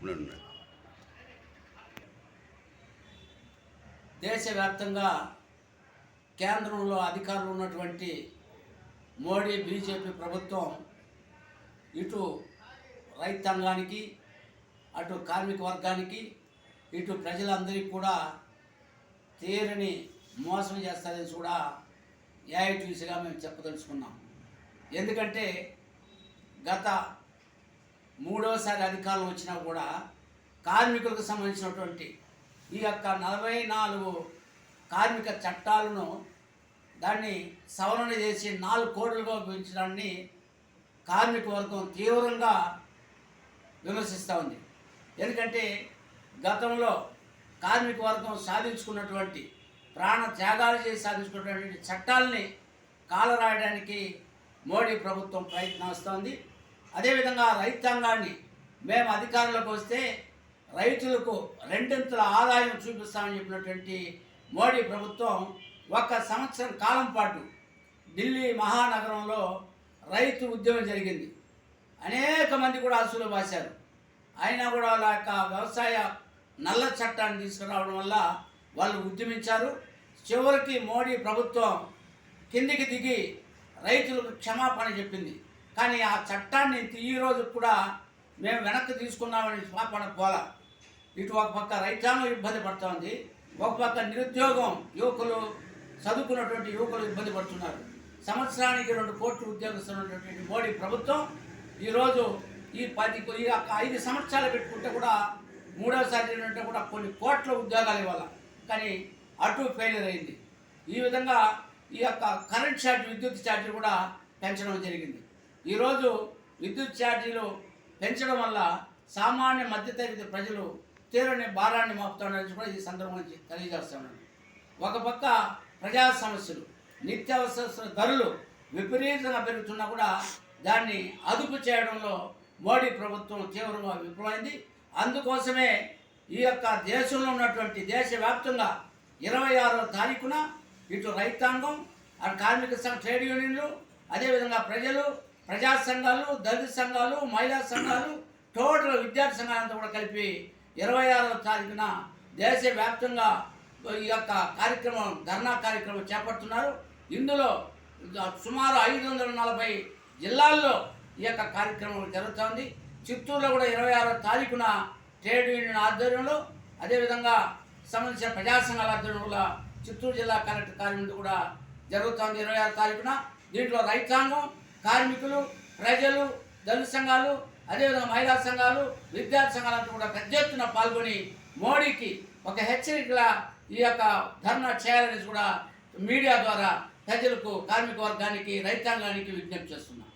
ఉన్నాడు దేశవ్యాప్తంగా కేంద్రంలో అధికారులు ఉన్నటువంటి మోడీ బీజేపీ ప్రభుత్వం ఇటు రైతాంగానికి అటు కార్మిక వర్గానికి ఇటు ప్రజలందరికీ కూడా తీరని మోసం చేస్తారని కూడా ఏఐటీసీగా మేము చెప్పదలుచుకున్నాం. ఎందుకంటే గత మూడోసారి అధికారం వచ్చినా కూడా కార్మికులకు సంబంధించినటువంటి ఈ యొక్క నలభై నాలుగు కార్మిక చట్టాలను దాన్ని సవరణ చేసి నాలుగు కోట్లుగా పెంచడాన్ని కార్మిక వర్గం తీవ్రంగా విమర్శిస్తూ ఉంది. ఎందుకంటే గతంలో కార్మిక వర్గం సాధించుకున్నటువంటి ప్రాణ త్యాగాలు చేసి సాధించుకున్నటువంటి చట్టాలని కాలరాయడానికి మోడీ ప్రభుత్వం ప్రయత్నిస్తోంది. అదేవిధంగా రైతాంగాన్ని మేము అధికారంలోకి వస్తే రైతులకు రెండింతల ఆదాయం చూపిస్తామని చెప్పినటువంటి మోడీ ప్రభుత్వం ఒక సంవత్సరం కాలం పాటు ఢిల్లీ మహానగరంలో రైతు ఉద్యమం జరిగింది. అనేక మంది కూడా అసలు భాషారు అయినా కూడా వాళ్ళ యొక్క వ్యవసాయ నల్ల చట్టాన్ని తీసుకురావడం వల్ల వాళ్ళు ఉద్యమించారు. చివరికి మోడీ ప్రభుత్వం కిందికి దిగి రైతులకు క్షమాపణ చెప్పింది. కానీ ఆ చట్టాన్ని ఈ రోజు కూడా మేము వెనక్కి తీసుకున్నామని క్షమాపణ పోలా ఇటు ఒక పక్క రైతాంగం ఇబ్బంది పడుతోంది ఒక పక్క నిరుద్యోగం యువకులు చదువుకున్నటువంటి యువకులు ఇబ్బంది పడుతున్నారు. సంవత్సరానికి రెండు కోట్లు ఉద్యోగస్తున్నటువంటి మోడీ ప్రభుత్వం ఈరోజు ఈ పది ఈ ఐదు సంవత్సరాలు పెట్టుకుంటే కూడా మూడోసారి అంటే కూడా కొన్ని కోట్ల ఉద్యోగాలు ఇవ్వాలి. కానీ అటు ఫెయిలియర్ అయింది. ఈ విధంగా ఈ యొక్క కరెంట్ ఛార్జ్ విద్యుత్ ఛార్జీలు కూడా పెంచడం జరిగింది. ఈరోజు విద్యుత్ ఛార్జీలు పెంచడం వల్ల సామాన్య మధ్యతరగతి ప్రజలు తీరని భారాన్ని మోపుతాడని కూడా ఈ సందర్భంగా తెలియజేస్తున్నాను. ఒక పక్క ప్రజా సమస్యలు నిత్యావసర ధరలు విపరీతంగా పెరుగుతున్నా కూడా దాన్ని అదుపు చేయడంలో మోడీ ప్రభుత్వం తీవ్రంగా విఫలమైంది. అందుకోసమే ఈ యొక్క దేశంలో ఉన్నటువంటి దేశవ్యాప్తంగా ఇరవై ఆరో తారీఖున ఇటు రైతాంగం అటు కార్మిక సంఘ ట్రేడ్ యూనియన్లు అదేవిధంగా ప్రజలు ప్రజా సంఘాలు దళిత సంఘాలు మహిళా సంఘాలు టోటల్ విద్యార్థి సంఘాలంతా కూడా కలిపి ఇరవై ఆరవ తారీఖున దేశవ్యాప్తంగా ఈ యొక్క కార్యక్రమం ధర్నా కార్యక్రమం చేపడుతున్నారు. ఇందులో సుమారు ఐదు వందల నలభై జిల్లాల్లో ఈ యొక్క కార్యక్రమం జరుగుతోంది చిత్తూరులో కూడా ఇరవై ఆరో తారీఖున ట్రేడ్ యూనియన్ ఆధ్వర్యంలో అదేవిధంగా సంబంధించిన ప్రజా సంఘాల ఆధ్వర్యంలో కూడా చిత్తూరు జిల్లా కలెక్టర్ కార్యాలయం కూడా జరుగుతోంది ఇరవై ఆరు తారీఖున. దీంట్లో రైతాంగం కార్మికులు ప్రజలు దళిత సంఘాలు అదేవిధంగా మహిళా సంఘాలు విద్యార్థి సంఘాలంతా కూడా పెద్ద ఎత్తున పాల్గొని మోడీకి ఒక హెచ్చరికలా ఈ యొక్క ధర్నా చేయాలని కూడా మీడియా ద్వారా ప్రజలకు కార్మిక వర్గానికి రైతాంగానికి విజ్ఞప్తి చేస్తున్నాం.